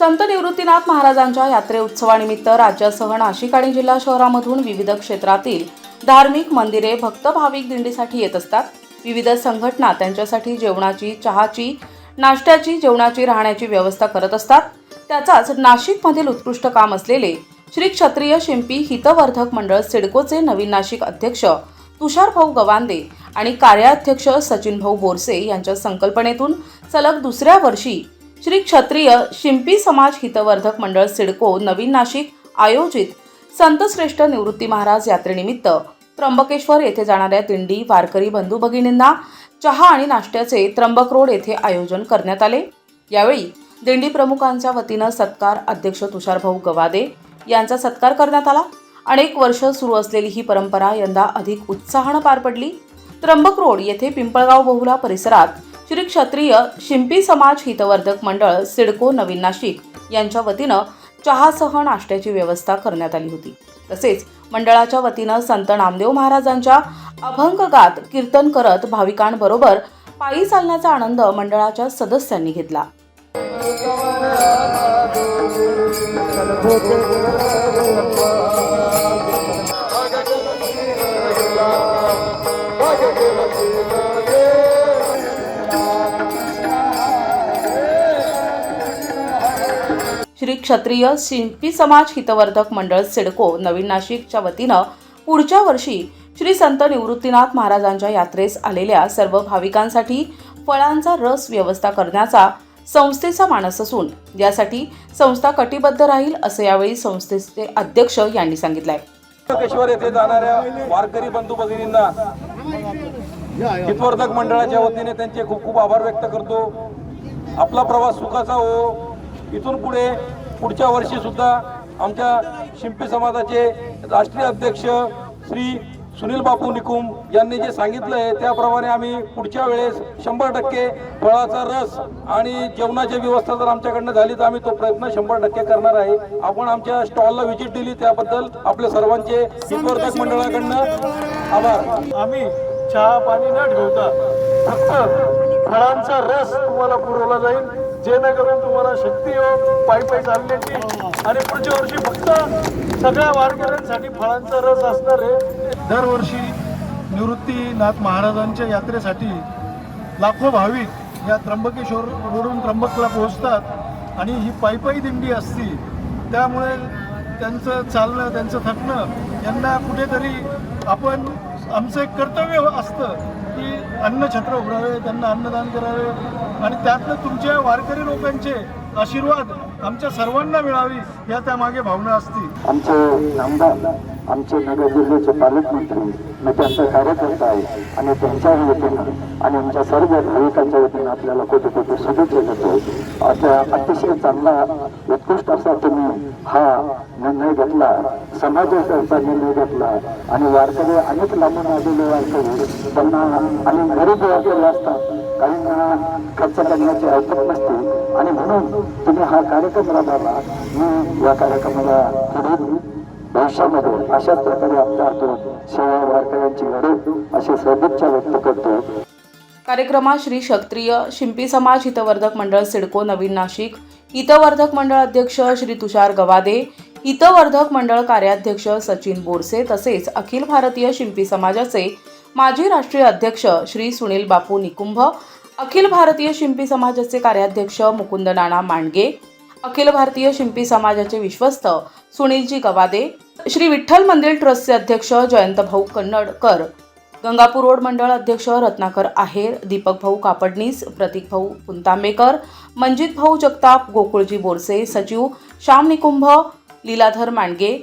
संत निवृत्तीनाथ महाराजांच्या यात्रे उत्सवानिमित्त राज्यासह नाशिक आणि जिल्हा शहरामधून विविध क्षेत्रातील धार्मिक मंदिरे भक्त भाविक दिंडीसाठी येत असतात. विविध संघटना त्यांच्यासाठी जेवणाची चहाची नाश्त्याची जेवणाची राहण्याची व्यवस्था करत असतात. त्याचाच नाशिकमधील उत्कृष्ट काम असलेले श्री क्षत्रिय शिंपी हितवर्धक मंडळ सिडकोचे नवीन नाशिक अध्यक्ष तुषार भाऊ गवांदे आणि कार्याध्यक्ष सचिन भाऊ बोरसे यांच्या संकल्पनेतून सलग दुसऱ्या वर्षी श्री क्षत्रिय शिंपी समाज हितवर्धक मंडळ सिडको नवीन नाशिक आयोजित संतश्रेष्ठ निवृत्ती महाराज यात्रेनिमित्त त्र्यंबकेश्वर येथे जाणाऱ्या दिंडी वारकरी बंधू भगिनींना चहा आणि नाश्त्याचे त्र्यंबक रोड येथे आयोजन करण्यात आले. यावेळी दिंडी प्रमुखांच्या वतीनं सत्कार अध्यक्ष तुषारभाऊ गवादे यांचा सत्कार करण्यात आला. अनेक वर्ष सुरू असलेली ही परंपरा यंदा अधिक उत्साहानं पार पडली. त्र्यंबक रोड येथे पिंपळगाव बहुला परिसरात श्री क्षत्रिय शिंपी समाज हितवर्धक मंडळ सिडको नवीन नाशिक यांच्या वतीनं चहासह नाश्त्याची व्यवस्था करण्यात आली होती तसेच मंडळाच्या वतीनं संत नामदेव महाराजांच्या अभंगगात कीर्तन करत भाविकांबरोबर पायी चालण्याचा आनंद मंडळाच्या सदस्यांनी घेतला श्री क्षत्रिय शिंपी समाज हितवर्धक मंडळ सिडको नवीन नाशिकच्या वतीनं पुढच्या वर्षी श्री संत निवृत्तीनाथ महाराजांच्या यात्रेस आलेल्या सर्व भाविकांसाठी फळांचा रस व्यवस्था करण्याचा संस्थेचा मानस असून यासाठी संस्था कटिबद्ध राहील असं यावेळी संस्थेचे अध्यक्ष यांनी सांगितलंय. त्र्यंबकेश्वर येथे जाणाऱ्या वारकरी बंधू भगिनींना हितवर्धक मंडळाच्या वतीने त्यांचे खूप खूप आभार व्यक्त करतो. आपला प्रवास सुखाचा हो. इथून पुढे पुढच्या वर्षी सुद्धा आमच्या शिंपी समाजाचे राष्ट्रीय अध्यक्ष श्री सुनील बापू निकुम यांनी जे सांगितलं आहे त्याप्रमाणे आम्ही पुढच्या वेळेस शंभर टक्के फळाचा रस आणि जेवणाची व्यवस्था जर आमच्याकडनं झाली तर आम्ही तो प्रयत्न शंभर टक्के करणार आहे. आपण आमच्या स्टॉलला व्हिजिट दिली त्याबद्दल आपल्या सर्वांचे हितवर्धक मंडळाकडनं आभार. आम्ही चहा पाणी न ठेवता फक्त फळांचा रस तुम्हाला पुरवला जाईल. जेणेकरून तुम्हाला शक्ती हो पायी पायी चालण्याची आणि पुढच्या वर्षी फक्त सगळ्या वारकऱ्यांसाठी फळांचा रस असणार आहे. दरवर्षी निवृत्तीनाथ महाराजांच्या यात्रेसाठी लाखो भाविक या त्र्यंबकेश्वर रोडून त्र्यंबकला पोहोचतात आणि ही पायी पायी दिंडी असती. त्यामुळे त्यांचं चालणं त्यांचं थकणं यांना कुठेतरी आपण आमचं एक कर्तव्य असतं. अन्नछत्र उघडावे त्यांना अन्नदान करावे आणि त्यातनं तुमच्या वारकरी लोकांचे आशीर्वाद आमच्या सर्वांना मिळावी या त्यामागे भावना असतील. आमचे आमदार आमचे नगर जिल्ह्याचे पालकमंत्री मी त्यांचा कार्यकर्ता आहे आणि त्यांच्या वतीनं आणि आमच्या सर्व भाविकांच्या वतीनं आपल्याला कोटी कोटी शुभेच्छा देतो. आता अतिशय चांगला उत्कृष्ट असा तुम्ही हा निर्णय घेतला. समाजाचा निर्णय घेतला आणि वारकरी अनेक लांबून आलेले वारकरी त्यांना आणि गरीब वारकरी असतात. काहींना खर्च करण्याची ऐकत नसते. आणि म्हणून तुम्ही हा कार्यक्रम राबवला मी या कार्यक्रमाला पुढे भविष्यामध्ये अशाच प्रकारे आपल्या हातून सेवा वारकऱ्यांची घडेल अशी सदिच्छा व्यक्त करतो. कार्यक्रमात श्री क्षत्रिय शिंपी समाज हितवर्धक मंडळ सिडको नवीन नाशिक हितवर्धक मंडळ अध्यक्ष श्री तुषार गवादे हितवर्धक मंडळ कार्याध्यक्ष सचिन बोरसे तसेच अखिल भारतीय शिंपी समाजाचे माजी राष्ट्रीय अध्यक्ष श्री सुनील बापू निकुंभ अखिल भारतीय शिंपी समाजाचे कार्याध्यक्ष मुकुंद नाना मांडगे अखिल भारतीय शिंपी समाजाचे विश्वस्त सुनीलजी गवादे श्री विठ्ठल मंदिर ट्रस्टचे अध्यक्ष जयंत भाऊ कन्नडकर गंगापूर रोड मंडळ अध्यक्ष रत्नाकर आहेर दीपक भाऊ कापडनीस प्रतीक भाऊ पुंतांबेकर मंजित भाऊ जगताप गोकुळजी बोरसे सचिव श्याम निकुंभ लीलाधर मांडगे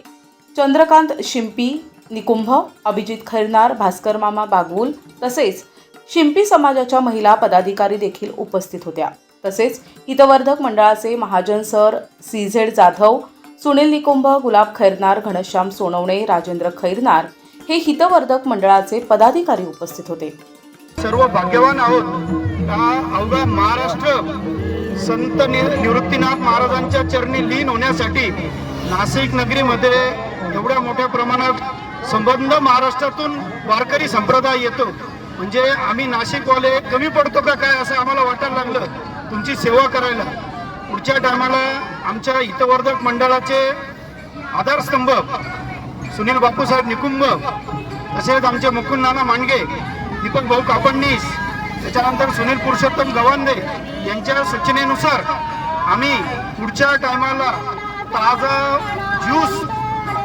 चंद्रकांत शिंपी निकुंभ अभिजित खैरनार भास्कर मामा बागवूल तसेच शिंपी समाजाच्या महिला पदाधिकारी देखील उपस्थित होत्या. तसेच हितवर्धक मंडळाचे Mahajan sir C Z Jadhav Sunil Nikumbh Gulab Khairnar Ghanshyam Sonawane Rajendra Khairnar हे हितवर्धक मंडळाचे पदाधिकारी उपस्थित होते. सर्व भाग्यवान आहोत. अवघा महाराष्ट्र संत निवृत्तीनाथ महाराजांच्या चरणी लीन होण्यासाठी नाशिक नगरीमध्ये एवढ्या मोठ्या प्रमाणात संबंध महाराष्ट्रातून वारकरी संप्रदाय येतो. म्हणजे आम्ही नाशिकवाले कमी पडतो का काय असं लोकांची सेवा करायला. पुढच्या टायमाला आमच्या हितवर्धक मंडळाचे आधारस्तंभ सुनील बापूसाहेब निकुंभ तसेच आमचे मुकुंद नाना मांडगे दीपक भाऊ कापडनीस त्याच्यानंतर सुनील पुरुषोत्तम गवांदे यांच्या सूचनेनुसार आम्ही पुढच्या टायमाला ताजा ज्यूस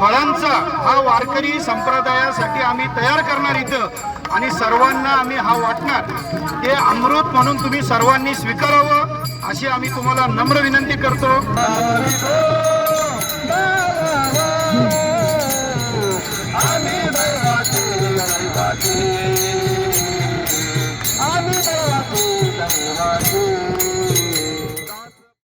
फळांचा हा वारकरी संप्रदायासाठी आम्ही तयार करणार इथं. आणि सर्वांना आम्ही हा वाटणार हे अमृत म्हणून तुम्ही सर्वांनी स्वीकारावं अशी आम्ही तुम्हाला नम्र विनंती करतो.